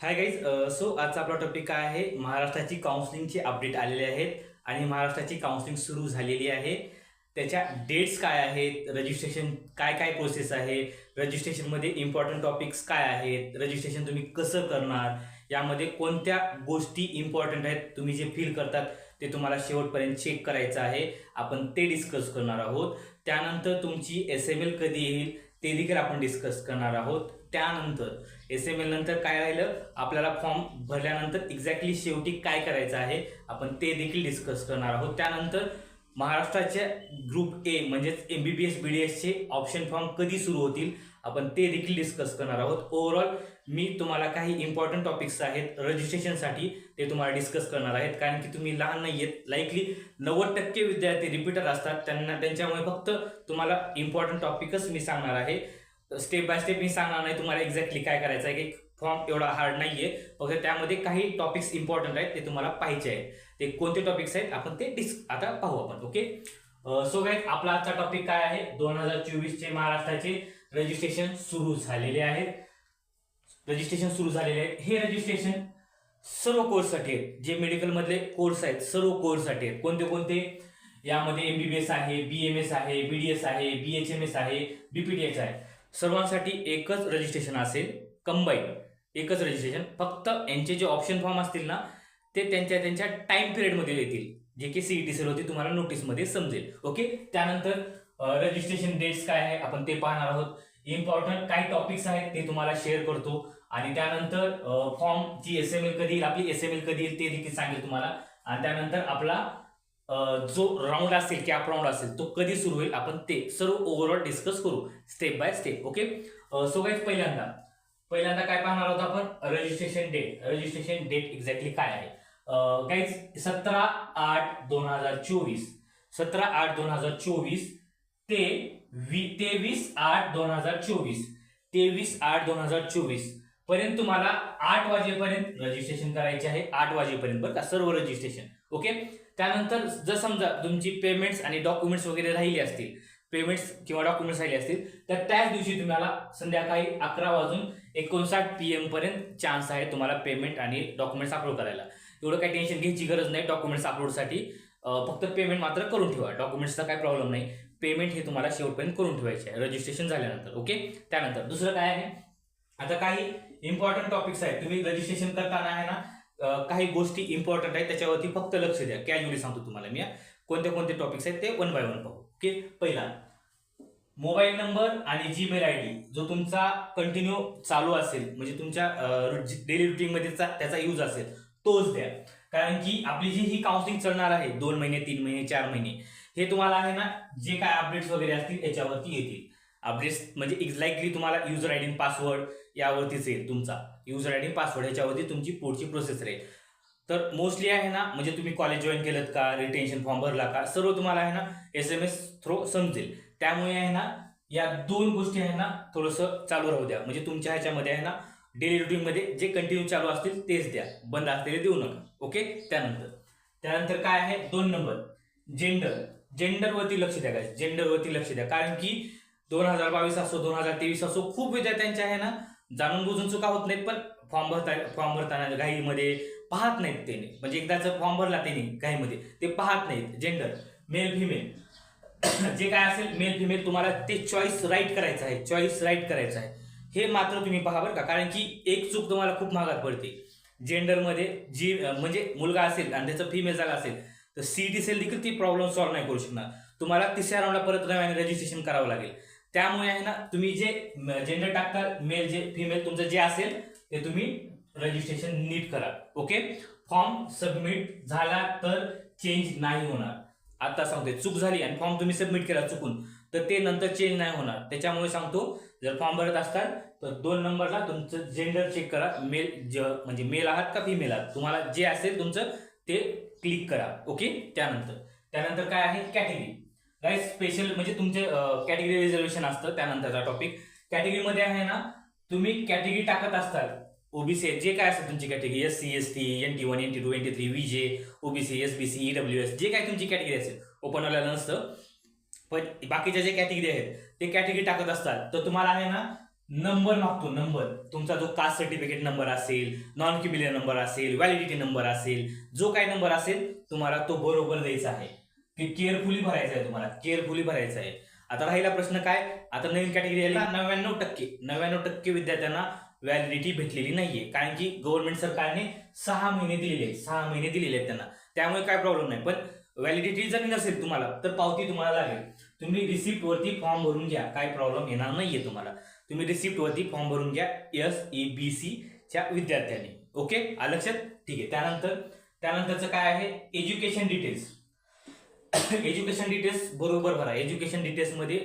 Hi guys so आजचा आपला topic काय आहे? महाराष्ट्राची काउन्सिलिंगची अपडेट आलेले आहेत आणि महाराष्ट्राची काउन्सिलिंग सुरू झालेली आहे. त्याच्या डेट्स काय आहेत? रजिस्ट्रेशन काय काय प्रोसेस आहे? रजिस्ट्रेशनमध्ये इम्पॉर्टंट टॉपिक्स काय आहेत? रजिस्ट्रेशन तुम्ही कसं करणार? यामध्ये कोणत्या गोष्टी इम्पॉर्टंट आहेत? तुम्ही जे फील करतात ते तुम्हाला शेवटपर्यंत चेक करायचं आहे. आपण ते डिस्कस करणार आहोत. त्यानंतर तुमची एस एम एल कधी येईल? ते देखील आपण डिस्कस करणार आहोत. त्यानंतर एस एम एल नंतर काय राहिलं? आपल्याला फॉर्म भरल्यानंतर एक्झॅक्टली शेवटी काय करायचं आहे? आपण ते देखील डिस्कस करणार आहोत. त्यानंतर महाराष्ट्राच्या ग्रुप ए म्हणजेच M B B S B D एसचे ऑप्शन फॉर्म कधी सुरू होतील? आपण ते देखील डिस्कस करणार आहोत. ओव्हरऑल मी तुम्हाला काही इम्पॉर्टंट टॉपिक्स आहेत रजिस्ट्रेशनसाठी ते तुम्हाला डिस्कस करणार आहेत. कारण की तुम्ही लहान नाही आहेत लाईकली नव्वद टक्के विद्यार्थी रिपीटर असतात. त्यांना त्यांच्यामुळे फक्त तुम्हाला इम्पॉर्टंट टॉपिकच मी सांगणार आहे. स्टेप बाय स्टेप मी सांगणार नाही तुम्हाला एक्झॅक्टली काय करायचं आहे. की फॉर्म एवढा हार्ड नाही आहे फक्त त्यामध्ये काही टॉपिक्स इम्पॉर्टंट आहेत ते तुम्हाला पाहिजे आहेत. ते कोणते टॉपिक्स आहेत आपण ते डिस्क आता पाहू आपण ओके सो काय आपला आजचा टॉपिक काय आहे? दोन हजार चोवीसचे महाराष्ट्राचे रजिस्ट्रेशन सुरू झालेले आहेत. रजिस्ट्रेशन सुरू झालेले आहेत. हे रजिस्ट्रेशन सर्व कोर्ससाठी आहेत. जे मेडिकलमधले कोर्स आहेत सर्व कोर्ससाठी आहेत. कोणते कोणते? यामध्ये एम बी बी एस आहे बी एम एस आहे बी डी एस आहे बी एच एम एस आहे बी पी टी एच आहे. सर्वांसाठी एकच रजिस्ट्रेशन असेल कंबाईन एकच रजिस्ट्रेशन फक्त यांचे जे ऑप्शन फॉर्म असतील ना ते त्यांच्या त्यांच्या टाइम पिरियडमध्ये येतील. जे की सीईटी सर होती तुम्हाला नोटीसमध्ये समजेल. ओके त्यानंतर रजिस्ट्रेशन डेट्स काय आहे आपण ते पाहणार आहोत. इम्पॉर्टंट काही टॉपिक्स आहेत ते तुम्हाला शेअर करतो. आणि त्यानंतर फॉर्म जी एस एम एल कधी येईल आपली एस एम एल कधी येईल ते देखील सांगेल तुम्हाला. आणि त्यानंतर आपला जो राऊंड असेल कॅप राऊंड असेल तो कधी सुरू होईल आपण ते सर्व ओव्हरऑल डिस्कस करू step by step okay so guys पहिल्यांदा. पहिल्यांदा काय पाहणार आहोत आपण? Registration date registration date exactly काय आहे? गाईज सतरा आठ दोन हजार चोवीस. सतरा आठ दोन हजार चोवीस ते तेवीस आठ दोन हजार चोवीस. तेवीस आठ दोन हजार चोवीस. पर्यंत तुम्हाला आठ वाजेपर्यंत रजिस्ट्रेशन करायचे आहे. आठ वाजेपर्यंत बरं का? सर्व रजिस्ट्रेशन ओके त्यानंतर जर समजा तुमची पेमेंट्स आणि डॉक्युमेंट्स वगैरे राहिले असतील पेमेंट्स किंवा डॉक्युमेंट्स राहिले असतील तर त्याच दिवशी तुम्हाला संध्याकाळी अकरा वाजून एकोणसाठ पी एम पर्यंत चान्स आहे तुम्हाला पेमेंट आणि डॉक्युमेंट्स अपलोड करायला. एवढं काही टेन्शन घ्यायची गरज नाही. डॉक्युमेंट्स अपलोडसाठी फक्त पेमेंट मात्र करून ठेवा. डॉक्युमेंट्सचा काही प्रॉब्लेम नाही. पेमेंट हे तुम्हाला शेवटपर्यंत करून ठेवायचे आहे. रजिस्ट्रेशन झाल्यानंतर ओके त्यानंतर दुसरं काय आहे? आता काही इम्पॉर्टंट टॉपिक्स आहेत. तुम्ही रजिस्ट्रेशन करताना आहे ना काही गोष्टी इम्पॉर्टंट आहेत त्याच्यावरती फक्त लक्ष द्या. कॅज्युअली सांगतो तुम्हाला मी कोणते कोणते टॉपिक्स आहेत ते वन बाय वन पाहू ओके पहिला मोबाईल नंबर आणि जीमेल आय डी जो तुमचा कंटिन्यू चालू असेल म्हणजे तुमच्या डेली रुटीनमध्ये त्याचा यूज असेल तोच द्या. कारण की आपली जी ही काउन्सिलिंग चालणार आहे दोन महिने तीन महिने चार महिने हे तुम्हाला आहे ना जे काय अपडेट्स वगैरे असतील याच्यावरती येतील. अपडेट्स म्हणजे एक्झॅक्टली तुम्हाला युजर आय डी पासवर्ड यावरतीच येईल तुमचा. युजर आय डी पासवर्ड याच्यावरती तुमची पुढची प्रोसेस राहील. तर मोस्टली आहे ना म्हणजे तुम्ही कॉलेज जॉईन केलं का रिटेन्शन फॉर्म भरला का सर्व तुम्हाला आहे ना एस एम एस थ्रू समजेल. त्यामुळे आहे ना या दोन गोष्टी आहे ना थोडंसं चालू राहू द्या. म्हणजे तुमच्या ह्याच्यामध्ये आहे ना डेली रुटीनमध्ये जे कंटिन्यू चालू असतील तेच द्या. बंद असलेले देऊ नका. ओके त्यानंतर. त्यानंतर काय आहे? दोन नंबर जेंडर जेंडरवरती लक्ष द्या काय जेंडरवरती लक्ष द्या. कारण की दोन हजार बावीस असो दोन हजार तेवीस असो खूप विद्यार्थ्यांच्या आहे ना जाणून बुजून चुका होत नाहीत पण फॉर्म भरता फॉर्म भरताना घाईमध्ये पाहत नाहीत त्याने. म्हणजे एकदाच फॉर्म भरला त्याने घाईमध्ये ते पाहत नाहीत. जेंडर मेल फिमेल जे काय असेल मेल फिमेल तुम्हाला ते चॉईस राईट करायचं आहे चॉईस राईट करायचं आहे. हे मात्र तुम्ही पहा बरं का. कारण की एक चूक तुम्हाला खूप महागात पडते. जेंडरमध्ये जी म्हणजे मुलगा असेल आणि त्याचं फिमेल झाला असेल तर सी सेल देखील ती प्रॉब्लेम सॉल्व्ह नाही करू शकणार. तुम्हाला तिसऱ्या राऊंडला परत नव्याने रजिस्ट्रेशन करावं लागेल. त्यामुळे आहे ना तुम्ही जे जेंडर टाकता मेल जे फिमेल तुमचं जे असेल ते तुम्ही रजिस्ट्रेशन नीट करा. ओके फॉर्म सबमिट झाला तर चेंज नाही होणार. आता सांगतोय चूक झाली आणि फॉर्म तुम्ही सबमिट केला चुकून तर ते नंतर चेंज नाही होणार. त्याच्यामुळे सांगतो जर फॉर्म भरत असताल तर दोन नंबरला तुमचं जेंडर चेक करा. मेल ज म्हणजे मेल आहात का फिमेल आहात? तुम्हाला जे असेल तुमचं ते क्लिक करा ओके? त्यानंतर. त्यानंतर काय आहे? कॅटेगरी. काय स्पेशल म्हणजे तुमचे कॅटेगरी रिझर्वेशन असतं त्यानंतरचा टॉपिक कॅटेगरीमध्ये आहे ना तुम्ही कॅटेगरी टाकत असतात ओबीसी जे काय असतात तुमची category S C S T N T one N T two N T three जे OBC S B C W S जे काय तुमची कॅटेगरी असेल. ओपनवाल्याला नसतं. पण बाकीच्या जे कॅटेगरी आहेत ते कॅटेगरी टाकत असतात तर तुम्हाला आहे ना नंबर मागतो नंबर. तुमचा जो कास्ट सर्टिफिकेट नंबर असेल नॉन क्युमिलियन नंबर असेल व्हॅलिडिटी नंबर असेल जो काही नंबर असेल तुम्हाला तो बरोबर द्यायचा आहे. ते केअरफुली भरायचा आहे तुम्हाला केअरफुली भरायचा आहे. आता राहिला प्रश्न काय? आता नवीन कॅटेगरी आली नव्याण्णव टक्के नव्याण्णव टक्के विद्यार्थ्यांना व्हॅलिडिटी भेटलेली नाहीये. कारण की गव्हर्नमेंट सरकारने सहा महिने दिलेले आहेत सहा महिने दिलेले आहेत त्यांना. त्यामुळे काय प्रॉब्लेम नाही. पण व्हॅलिडिटी जर नसेल तुम्हाला तर पावती तुम्हाला लागेल. तुम्ही रिसिप्ट वरती फॉर्म भरून घ्या काय प्रॉब्लेम येणार नाहीये तुम्हाला. तुम्ही रिसिप्ट वरती फॉर्म भरून घ्या एस ई बी सी च्या विद्यार्थ्यांनी. ओके आलं लक्षात? ठीक आहे. त्यानंतर त्यानंतरचं काय आहे? एज्युकेशन डिटेल्स एज्युकेशन डिटेल्स बरोबर भरा. एज्युकेशन डिटेल्समध्ये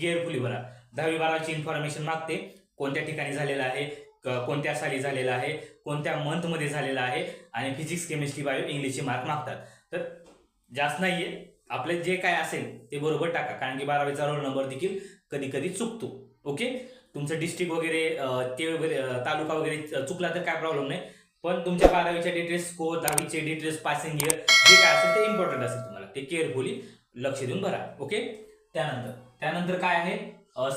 केअरफुली भरा. दहावी बारावीची इन्फॉर्मेशन मागते. कोणत्या ठिकाणी झालेलं आहे? कोणत्या साली झालेलं आहे? कोणत्या मंथमध्ये आहे? आणि फिजिक्स केमिस्ट्री बायो इंग्लिशचे मार्क मागतात. तर जास्त नाहीये. आपले जे काय असेल ते बरोबर टाका. कारण की बारावीचा रोल नंबर देखील कधी कधी चुकतो. ओके तुमचं डिस्ट्रिक्ट वगैरे ते वगैरे तालुका वगैरे चुकला तर काय प्रॉब्लेम नाही. पण तुमच्या बारावीच्या डिटेल्स स्कोर दहावीचे डिटेल्स पासिंग इयर जे काय असेल ते इम्पॉर्टंट असेल तुम्हाला. ते केअरफुली लक्ष देऊन भरा ओके त्यानंतर त्यानंतर काय आहे?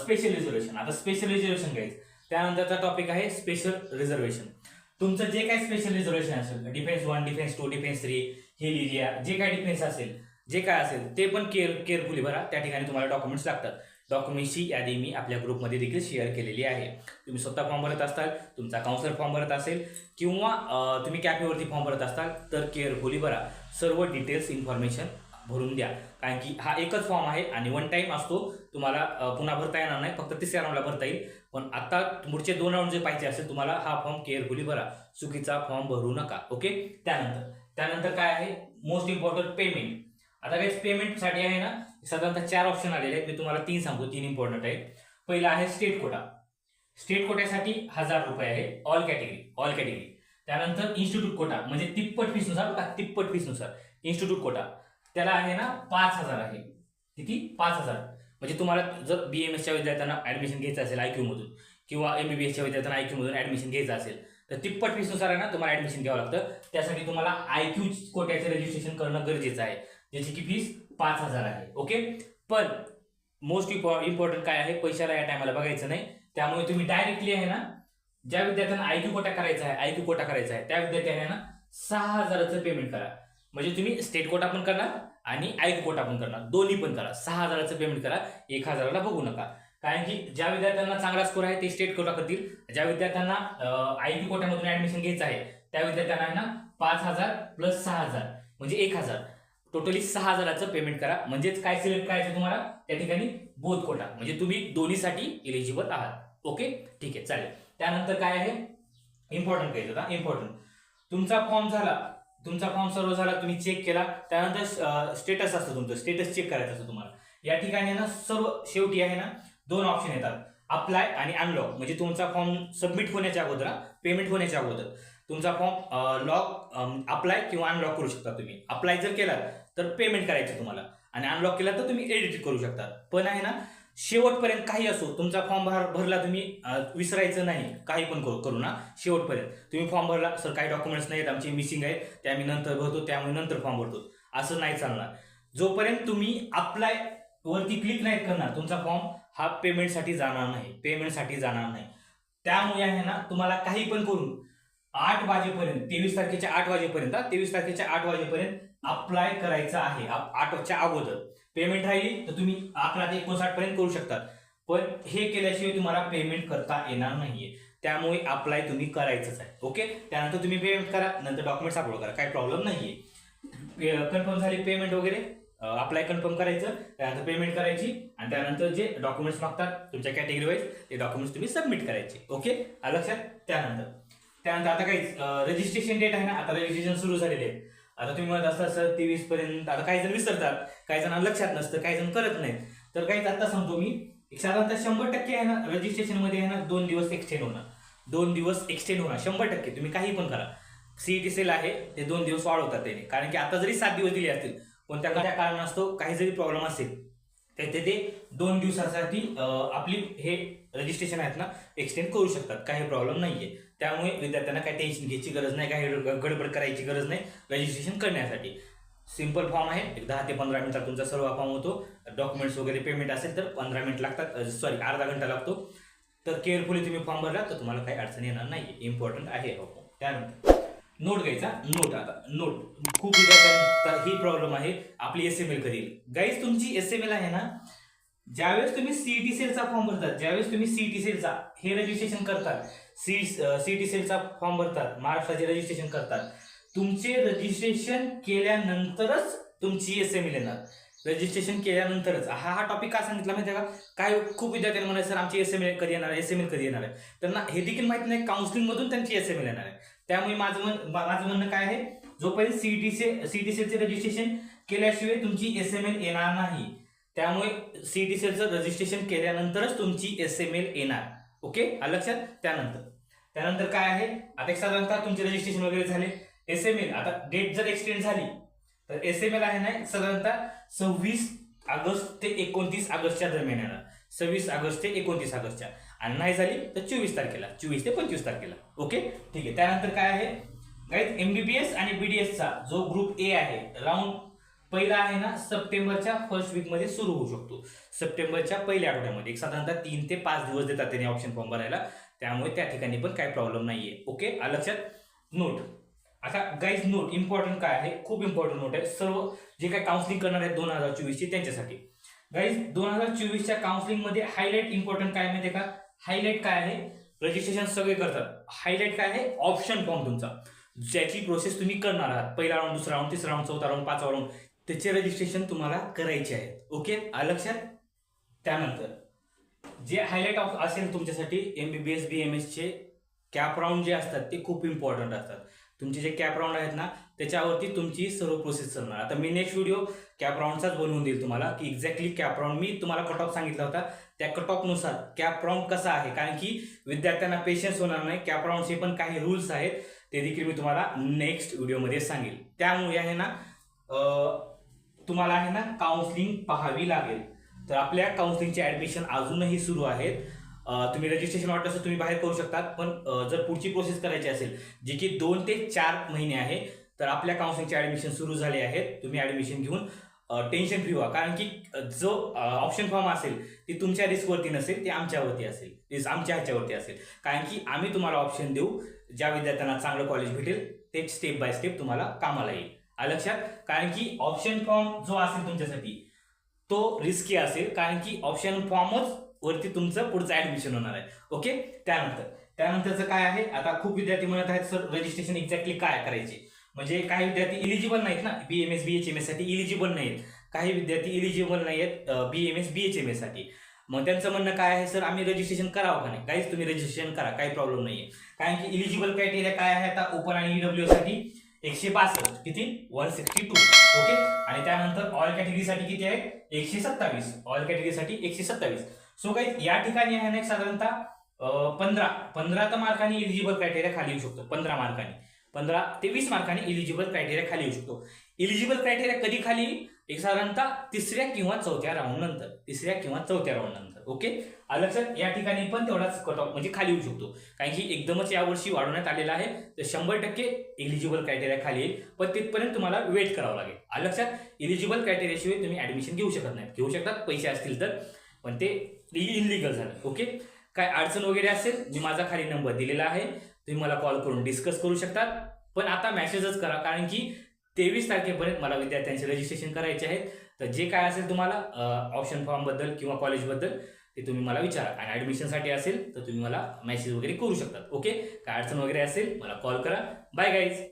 स्पेशल रिझर्वेशन आता स्पेशल रिझर्वेशन घ्यायचं. त्यानंतरचा टॉपिक आहे स्पेशल रिझर्वेशन तुमचं जे काही स्पेशल रिझर्वेशन असेल defence one defence two defence three hill area जे काय डिफेन्स असेल जे काय असेल ते पण केअर केअरफुली भरा. त्या ठिकाणी तुम्हाला डॉक्युमेंट्स लागतात. डॉक्युमेंट्सची यादी मी आपल्या ग्रुपमध्ये देखील शेअर केलेली आहे. तुम्ही स्वतः फॉर्म भरत असाल तुमचा काउन्सलर फॉर्म भरत असेल किंवा तुम्ही कॅफेवरती फॉर्म भरत असाल तर केअरफुली भरा सर्व डिटेल्स इन्फॉर्मेशन भरून द्या. कारण की हा एकच फॉर्म आहे आणि वन टाईम असतो तुम्हाला पुन्हा भरता येणार नाही फक्त तिसऱ्या राऊंडला भरता येईल. पण आता पुढचे दोन राऊंड जे पाहिजे असेल तुम्हाला हा फॉर्म केअरफुली भरा चुकीचा फॉर्म भरू नका ओके त्यानंतर त्यानंतर काय आहे? मोस्ट इम्पॉर्टंट पेमेंट आता काहीच पेमेंटसाठी आहे ना साधारणतः चार ऑप्शन आलेले आहेत. मी तुम्हाला तीन सांगू तीन इम्पॉर्टंट आहेत. पहिला आहे स्टेट कोटा स्टेट कोट्यासाठी हजार रुपये आहे. ऑल कॅटेगरी ऑल कॅटेगरी त्यानंतर इन्स्टिट्यूट कोटा म्हणजे तिप्पट फीसनुसार बघा तिप्पट फीसनुसार इन्स्टिट्यूट कोटा त्याला आहे ना पाच हजार आहे. किती पाच हजार. म्हणजे तुम्हाला जर बी एम एसच्या विद्यार्थ्यांना ॲडमिशन घ्यायचं असेल आय क्यूमधून किंवा एम बी बी एसच्या विद्यार्थ्यांना आय क्यूमधून ॲडमिशन घ्यायचं असेल तर तिप्पट फीसनुसार आहे ना तुम्हाला ॲडमिशन घ्यावं लागतं. त्यासाठी तुम्हाला आय क्यू कोट्याचं रजिस्ट्रेशन करणं गरजेचं आहे. ज्याची की फीस पाच हजार आहे ओके? पण मोस्ट इम्पॉर्टंट काय आहे पैशाला या टायमाला बघायचं नाही. त्यामुळे तुम्ही डायरेक्टली आहे ना ज्या विद्यार्थ्यांना आयक्यू कोटा करायचा आहे आयक्यू कोटा करायचा आहे त्या विद्यार्थ्यांना ना सहा हजाराचं पेमेंट करा. म्हणजे तुम्ही स्टेट कोटा पण करणार आणि आयक्यू कोटा पण करणार. दोन्ही पण करा. सहा हजाराचं पेमेंट करा एक हजाराला बघू नका. कारण की ज्या विद्यार्थ्यांना चांगला स्कोर आहे ते स्टेट कोटा करतील. ज्या विद्यार्थ्यांना आयक्यू कोट्यामधून ऍडमिशन घ्यायचं आहे त्या विद्यार्थ्यांना आहे ना पाच हजार प्लस सहा हजार म्हणजे एक हजार. टोटली सहा हजाराचं पेमेंट करा. म्हणजेच काय सिलेक्ट करायचं तुम्हाला? त्या ठिकाणी बोध कोटा म्हणजे तुम्ही दोन्हीसाठी इलिजिबल आहात. ओके ठीक आहे चालेल. त्यानंतर काय आहे? इम्पॉर्टंट काय होता इम्पॉर्टंट तुमचा फॉर्म झाला. तुमचा फॉर्म सर्व झाला तुम्ही चेक केला. त्यानंतर स्टेटस असतं तुमचं. स्टेटस चेक करायचं असतं तुम्हाला. या ठिकाणी ना सर्व शेवटी आहे ना दोन ऑप्शन येतात. अप्लाय आणि अनलॉक म्हणजे तुमचा फॉर्म सबमिट होण्याच्या अगोदर पेमेंट होण्याच्या अगोदर. तुमचा फॉर्म लॉक अप्लाय किंवा अनलॉक करू शकता तुम्ही. अप्लाय जर केला तर पेमेंट करायचं तुम्हाला. आणि अनलॉक केला तर तुम्ही एडिट करू शकता. पण आहे ना शेवटपर्यंत काही असो तुमचा फॉर्म भर भरला तुम्ही विसरायचं नाही. काही पण करू करू ना. शेवटपर्यंत. तुम्ही फॉर्म भरला सर काही डॉक्युमेंट्स नाहीत आमचे मिसिंग आहेत. ते आम्ही नंतर भरतो त्यामुळे नंतर फॉर्म भरतो. असं नाही चालणार. जोपर्यंत तुम्ही अप्लाय वरती क्लिक नाही करणार तुमचा फॉर्म हा पेमेंटसाठी जाणार नाही. पेमेंटसाठी जाणार नाही. त्यामुळे आहे ना तुम्हाला काही पण करून आठ वाजेपर्यंत तेवीस तारखेच्या आठ वाजेपर्यंत तेवीस तारखेच्या आठ वाजेपर्यंत अप्लाय करायचं आहे आठच्या अगोदर. पेमेंट राहिली तर तुम्ही अकरा ते एकोणसाठ पर्यंत करू शकतात पण हे केल्याशिवाय तुम्हाला पेमेंट करता येणार नाहीये. त्यामुळे अप्लाय तुम्ही करायचंच आहे. ओके त्यानंतर तुम्ही पेमेंट करा नंतर डॉक्युमेंट्स अपलोड करा. काही प्रॉब्लेम नाहीये. कन्फर्म झाली पेमेंट वगैरे? अप्लाय कन्फर्म करायचं. त्यानंतर पेमेंट करायची. आणि त्यानंतर जे डॉक्युमेंट्स मागतात तुमच्या कॅटेगरी वाईज ते डॉक्युमेंट्स तुम्ही सबमिट करायचे. ओके लक्षात? त्यानंतर. त्यानंतर आता काही रजिस्ट्रेशन डेट आहे ना आता रजिस्ट्रेशन सुरू झालेले आहे आता तुम्ही म्हणत असता सर तेवीस पर्यंत आता काही जण विसरतात काही जणांना लक्षात नसतं काही जण करत नाहीत. तर काही आता सांगतो मी साधारणतः शंभर टक्के आहे ना रजिस्ट्रेशनमध्ये आहे ना दोन दिवस एक्सटेंड होणार दोन दिवस एक्सटेंड होणार शंभर टक्के तुम्ही काही पण करा. सीईटी सेल आहे ते दोन दिवस वाढवतात त्याने. कारण की आता जरी सात दिवस दिले असतील कोणत्या त्या त्या कारणास्तव काही जरी प्रॉब्लेम असेल तर ते ते दोन दिवसासाठी आपली हे रजिस्ट्रेशन आहेत ना एक्सटेंड करू शकतात. काही प्रॉब्लेम नाहीये. त्यामुळे विद्यार्थ्यांना काही टेन्शन घ्यायची गरज नाही काही गडबड करायची गरज नाही रजिस्ट्रेशन करण्यासाठी. सिंपल फॉर्म आहे. एक दहा ते पंधरा मिनिटात तुमचा सर्व फॉर्म होतो. डॉक्युमेंट्स वगैरे पेमेंट असेल तर पंधरा मिनिट लागतात. सॉरी अर्धा घंटा लागतो. तर केअरफुली तुम्ही फॉर्म भरला तर तुम्हाला काही अडचण येणार नाही इम्पॉर्टंट आहे. हो. हो. त्यानंतर. नोट घ्यायचा? नोट आता. नोट. खूप विद्यार्थ्यांचा ही प्रॉब्लेम आहे. आपली एस एम एल कधी गाईज तुमची एस एम एल आहे ना ज्यावेळेस तुम्ही सीईटी सेलचा फॉर्म भरतात ज्यावेळेस तुम्ही सीईटी सेलचा हे रजिस्ट्रेशन करतात सी सीईटी सेलचा फॉर्म भरतात महाराष्ट्राचे रजिस्ट्रेशन करतात तुमचे रजिस्ट्रेशन केल्यानंतरच तुमची एस एम एल येणार. रजिस्ट्रेशन केल्यानंतरच. हा हा टॉपिक का सांगितला माहिती आहे का? काय खूप विद्यार्थ्यांना म्हणाले सर आमची एस एम एल कधी येणार आहे? एस एम एल कधी येणार आहे? त्यांना हे देखील माहिती नाही. काउन्सिलिंगमधून त्यांची एस एम एल येणार आहे. त्यामुळे माझं म्हण माझं म्हणणं काय आहे? जोपर्यंत सीईटी से सीईटी सेलचे रजिस्ट्रेशन केल्याशिवाय तुमची एस एम एल येणार नाही. त्यामुळे सीईटी सेलचं रजिस्ट्रेशन केल्यानंतरच तुमची एस एम एल येणार. ओके? लक्षात? त्यानंतर. त्यानंतर काय आहे? आता एक साधारणतः तुमचे रजिस्ट्रेशन वगैरे झाले. एस एम एल आता डेट जर एक्सटेंड झाली तर एस एम एल आहे ना साधारणतः सव्वीस ऑगस्ट ते एकोणतीस ऑगस्टच्या दरम्यान येणार. सव्वीस ऑगस्ट ते एकोणतीस ऑगस्टच्या. आणि नाही झाली तर चोवीस तारखेला चोवीस ते पंचवीस तारखेला. ओके ठीक आहे. त्यानंतर काय आहे? गाईज एमबीबीएस आणि बीडीएसचा जो ग्रुप ए आहे राऊंड पहिला आहे ना सप्टेंबरच्या फर्स्ट वीकमध्ये सुरू होऊ शकतो. सप्टेंबरच्या पहिल्या आठवड्यामध्ये. एक साधारणतः तीन ते पाच दिवस देतात त्यांनी ऑप्शन फॉर्म भरायला. त्यामुळे त्या ठिकाणी पण काही प्रॉब्लेम नाहीये. ओके लक्षात? नोट आता गाईज नोट इम्पॉर्टंट काय आहे? खूप इम्पॉर्टंट नोट आहे. सर्व जे काही काउन्सिलिंग करणार आहेत दोन हजार चोवीसची त्यांच्यासाठी. गाईज दोन हजार चोवीसच्या काउन्सिलिंगमध्ये हायलाईट इम्पॉर्टंट काय माहिती का? हायलाइट काय आहे? रजिस्ट्रेशन सगळे करतात. हायलाइट काय आहे? ऑप्शन फॉर्म तुमचा. ज्याची प्रोसेस तुम्ही करणार आहात. पहिला राऊंड दुसरा राऊंड तिसरा राऊंड चौथा राऊंड पाचवा राऊंड त्याचे रजिस्ट्रेशन तुम्हाला करायचे आहे. ओके लक्षात? त्यानंतर जे हायलाइट ऑफ असेल तुमच्यासाठी M B B S B M एसचे कॅप राऊंड जे असतात ते खूप इम्पॉर्टंट असतात. तुमचे जे कॅप राऊंड आहेत ना त्याच्यावरती तुमची सर्व प्रोसेस चालणार. आता मी नेक्स्ट व्हिडिओ कॅप राऊंडचाच बनवून देईल तुम्हाला की एक्झॅक्टली कॅप राऊंड मी तुम्हाला कट ऑफ सांगितला होता त्या कट ऑफनुसार कॅप राऊंड कसा आहे? कारण की विद्यार्थ्यांना पेशन्स होणार नाही. कॅप राऊंडचे पण काही रूल्स आहेत ते देखील मी तुम्हाला नेक्स्ट व्हिडिओमध्ये सांगेल. त्यामुळे आहे ना तुम्हाला आहे ना काउन्सिलिंग पाहावी लागेल. तर आपल्या काउन्सिलिंगचे ॲडमिशन अजूनही सुरू आहेत. तुम्ही रजिस्ट्रेशन वाटलं असं तुम्ही बाहेर करू शकतात. पण जर पुढची प्रोसेस करायची असेल जी की दोन ते चार महिने आहे तर आपल्या काउन्सिलिंगचे ऍडमिशन सुरू झाले आहेत. तुम्ही ऍडमिशन घेऊन टेन्शन फ्री व्हा. कारण की जो ऑप्शन फॉर्म असेल ती तुमच्या रिस्कवरती नसेल ते आमच्यावरती असेल. रिस्क आमच्या ह्याच्यावरती असेल. कारण की आम्ही तुम्हाला ऑप्शन देऊ. ज्या विद्यार्थ्यांना चांगलं कॉलेज भेटेल ते स्टेप बाय स्टेप तुम्हाला कामाला येईल. लक्षात? कारण की ऑप्शन फॉर्म जो असेल तुमच्यासाठी तो रिस्की असेल. कारण की ऑप्शन फॉर्मच वरती तुमचं पुढचं ऍडमिशन होणार आहे. ओके त्यानंतर. त्यानंतरचं काय आहे? आता खूप विद्यार्थी म्हणत आहेत सर रजिस्ट्रेशन एक्झॅक्टली काय करायचे? म्हणजे काही विद्यार्थी इलिजिबल नाहीत ना. B M S B H M एससाठी eligible नाहीत. काही विद्यार्थी इलिजिबल नाही आहेत B M S B H M एससाठी. मग त्यांचं म्हणणं काय आहे सर आम्ही रजिस्ट्रेशन करावं का नाही? काहीच तुम्ही रजिस्ट्रेशन करा काही प्रॉब्लेम नाही आहे कारण की इलिजिबल क्रायटेरिया काय आहे आता? ओपन आणि ईडब्ल्यू साठी एकशे बासष्ट किती? वन सिक्स्टी टू ओके आणि त्यानंतर ऑल कॅटेगरीसाठी किती आहे? एकशे सत्तावीस. ऑल कॅटेगरीसाठी एकशे सत्तावीस. सो काही या ठिकाणी आहे ना एक साधारणतः पंधरा. पंधरा तर मार्कांनी इलिजिबल क्रायटेरिया खाली येऊ शकतो पंधरा मार्कांनी पंधरा ते वीस मार्काने इलिजिबल क्रायटेरिया खाली येऊ शकतो. इलिजिबल क्रायटेरिया कधी खाली येईल? एक साधारणतः तिसऱ्या किंवा चौथ्या राऊंड नंतर. तिसऱ्या किंवा चौथ्या राऊंड नंतर. ओके आलं लक्षात या ठिकाणी पण तेवढाच कट ऑफ म्हणजे खाली येऊ शकतो. कारण की एकदमच यावर्षी वाढवण्यात आलेला आहे. तर शंभर टक्के इलिजिबल क्रायटेरिया खाली येईल. पण तिथपर्यंत तुम्हाला वेट करावं लागेल. आलं लक्षात? इलिजिबल क्रायटेरियाशिवाय तुम्ही ऍडमिशन घेऊ शकत नाही घेऊ शकतात पैसे असतील तर. पण ते इनलिगल झालं. ओके काय अडचण वगैरे असेल? मी माझा खाली नंबर दिलेला आहे. तुम्ही मला कॉल करून डिस्कस करू शकतात. पण आता मॅसेजच करा कारण की तेवीस तारखेपर्यंत मला विद्यार्थ्यांचे रजिस्ट्रेशन करायचे आहेत. तर जे काय असेल तुम्हाला ऑप्शन फॉर्मबद्दल किंवा कॉलेजबद्दल ते तुम्ही मला विचारा. आणि ॲडमिशनसाठी असेल तर तुम्ही मला मेसेज वगैरे करू शकतात. ओके काय अडचण वगैरे असेल मला कॉल करा. Bye guys